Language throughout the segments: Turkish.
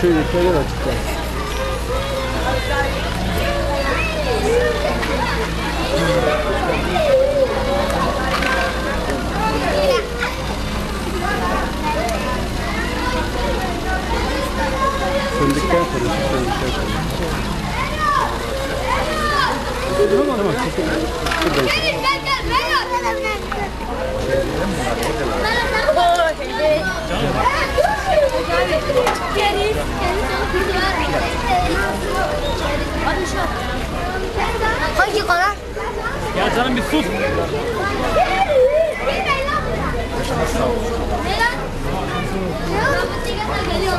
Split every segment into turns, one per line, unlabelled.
Şey şu yükleri açıklar. Söndükten sonra söndükten şey sonra. Tamam tamam. Buradayız.
Get it. 12 kadar.
Ya canım bir sus.
Geliyor.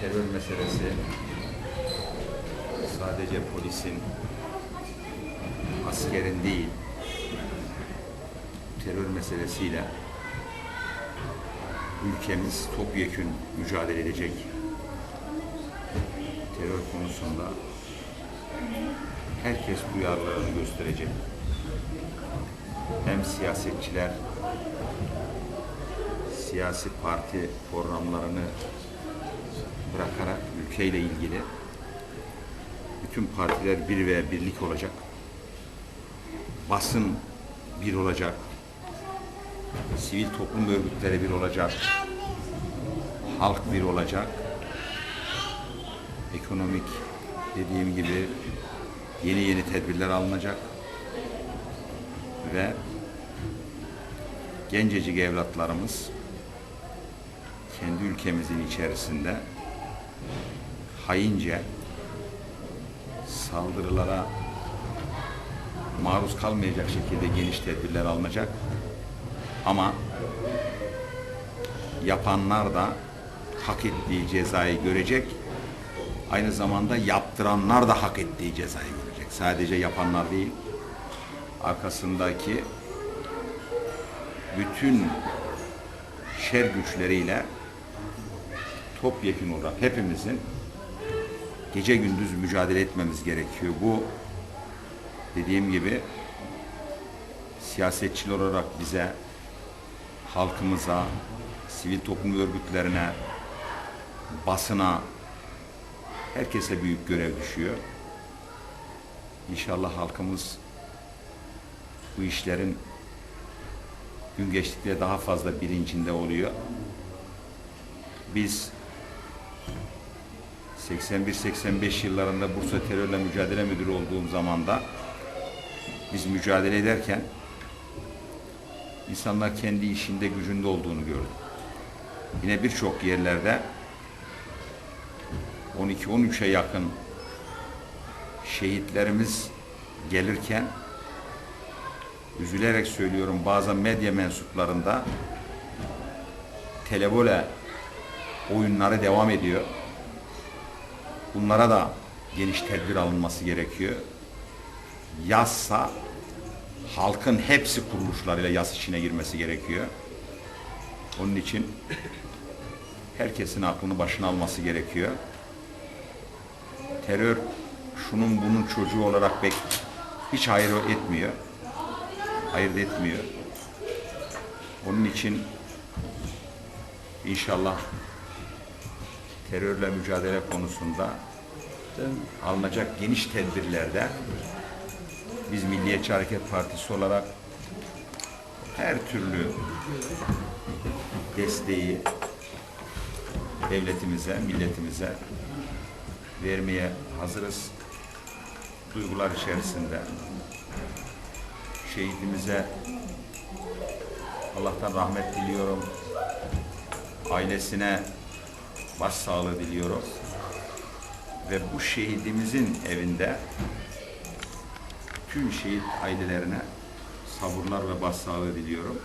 terör meselesi sadece polisin, askerin değil, terör meselesiyle ülkemiz topyekün mücadele edecek. Terör konusunda herkes duyarlılığını gösterecek. Hem siyasetçiler, siyasi parti programlarını bırakarak ülkeyle ilgili bütün partiler bir ve birlik olacak. Basın bir olacak. Sivil toplum örgütleri bir olacak. Halk bir olacak. Ekonomik dediğim gibi yeni yeni tedbirler alınacak. Ve gencecik evlatlarımız kendi ülkemizin içerisinde haince saldırılara maruz kalmayacak şekilde geniş tedbirler alınacak. Ama yapanlar da hak ettiği cezayı görecek. Aynı zamanda yaptıranlar da hak ettiği cezayı görecek. Sadece yapanlar değil, arkasındaki bütün şer güçleriyle topyekun olarak hepimizin gece gündüz mücadele etmemiz gerekiyor. Bu dediğim gibi siyasetçiler olarak bize, halkımıza, sivil toplum örgütlerine, basına, herkese büyük görev düşüyor. İnşallah halkımız bu işlerin gün geçtikçe daha fazla bilincinde oluyor. Biz 81-85 yıllarında Bursa Terörle Mücadele Müdürü olduğum zamanda biz mücadele ederken insanlar kendi işinde gücünde olduğunu gördüm. Yine birçok yerlerde 12-13'e yakın şehitlerimiz gelirken üzülerek söylüyorum bazı medya mensuplarında televole oyunları devam ediyor. Bunlara da geniş tedbir alınması gerekiyor. Yazsa halkın hepsi kuruluşlarıyla yaz içine girmesi gerekiyor. Onun için herkesin aklını başına alması gerekiyor. Terör şunun bunun çocuğu olarak bek hiç hayır etmiyor. Ayırt etmiyor. Onun için inşallah terörle mücadele konusunda alınacak geniş tedbirlerde biz Milliyetçi Hareket Partisi olarak her türlü desteği devletimize, milletimize vermeye hazırız. Duygular içerisinde şehidimize Allah'tan rahmet diliyorum. Ailesine başsağlığı diliyorum. Ve bu şehidimizin evinde tüm şehit ailelerine sabırlar ve başsağlığı diliyorum.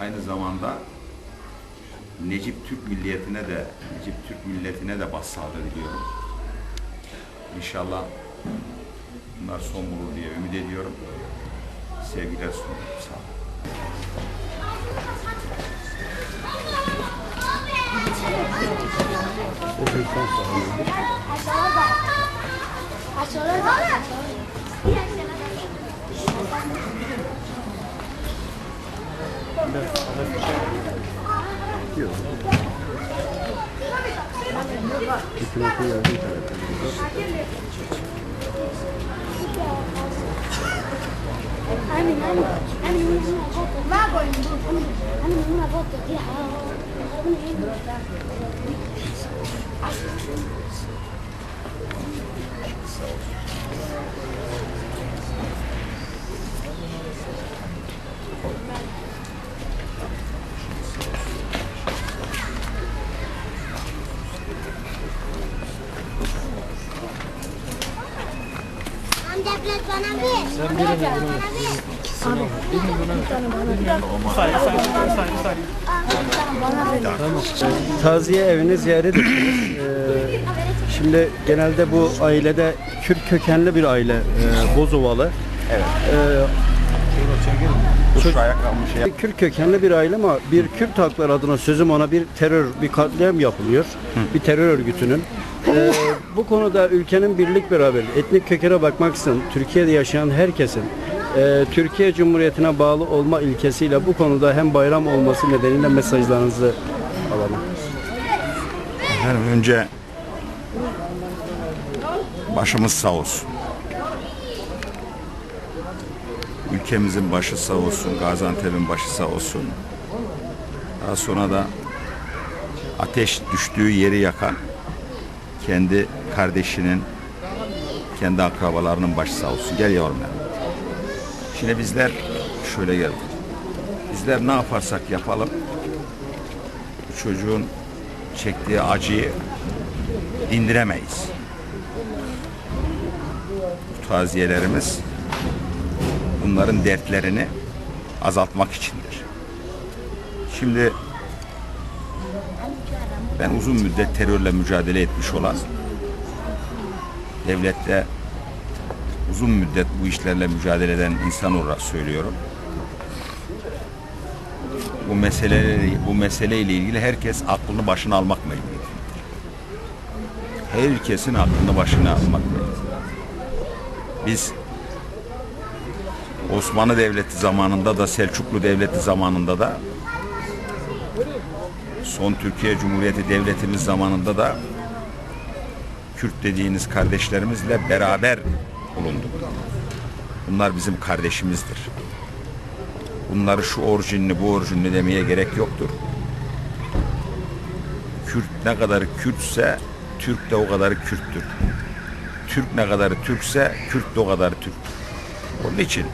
Aynı zamanda Necip Türk milliyetine de Necip Türk milletine de başsağlığı diliyorum. İnşallah bunlar son bulur diye ümit ediyorum. Sevgiler sunuyorum. Sağ olun.
Esenlikten sonra.
Aşağıda. Aşağıda.
Yok. Hükümetin yardım tarafından.
Amin amin. Amin amin. Ma koyun bu. Amin. Amin buna bak ya. Amca biraz bana ver. Sen bir bana ver.
Taziye evini ziyaret ettiniz. Ee, şimdi genelde bu ailede Kürt kökenli bir aile. E, Bozovalı.
Evet.
Ee,
ya.
Kürt kökenli bir aile ama bir Kürt hakları adına sözüm ona bir terör, bir katliam yapılıyor. Bir terör örgütünün. Ee, bu konuda ülkenin birlik beraber etnik kökene bakmaksızın Türkiye'de yaşayan herkesin e, Türkiye Cumhuriyeti'ne bağlı olma ilkesiyle bu konuda hem bayram olması nedeniyle mesajlarınızı alalım.
Efendim önce başımız sağ olsun. Ülkemizin başı sağ olsun, Gaziantep'in başı sağ olsun. Daha sonra da ateş düştüğü yeri yakan kendi kardeşinin, kendi akrabalarının başı sağ olsun. Gel yavrum ya. Şimdi bizler şöyle geldik. Bizler ne yaparsak yapalım bu çocuğun çektiği acıyı dindiremeyiz. Bu taziyelerimiz bunların dertlerini azaltmak içindir. Şimdi ben uzun müddet terörle mücadele etmiş olan devlette uzun müddet bu işlerle mücadele eden insan olarak söylüyorum. Bu mesele bu meseleyle ilgili herkes aklını başına almak mecburiyetindedir. Herkesin aklını başına almak mecburiyetindedir. Biz Osmanlı Devleti zamanında da Selçuklu Devleti zamanında da son Türkiye Cumhuriyeti Devletimiz zamanında da Kürt dediğiniz kardeşlerimizle beraber bulunduk. Bunlar bizim kardeşimizdir. Bunları şu orijinli bu orijinli demeye gerek yoktur. Kürt ne kadar Kürtse Türk de o kadar Kürttür. Türk ne kadar Türkse Kürt de o kadar Türk. Onun için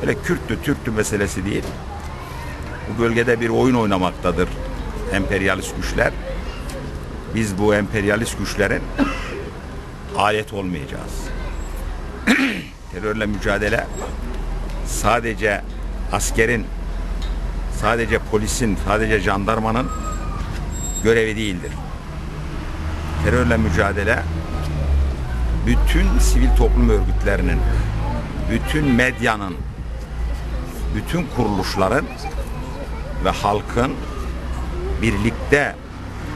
öyle Kürttü Türktü meselesi değil. Bu bölgede bir oyun oynamaktadır emperyalist güçler. Biz bu emperyalist güçlerin alet olmayacağız. Terörle mücadele sadece askerin, sadece polisin, sadece jandarmanın görevi değildir. Terörle mücadele bütün sivil toplum örgütlerinin, bütün medyanın, bütün kuruluşların ve halkın birlikte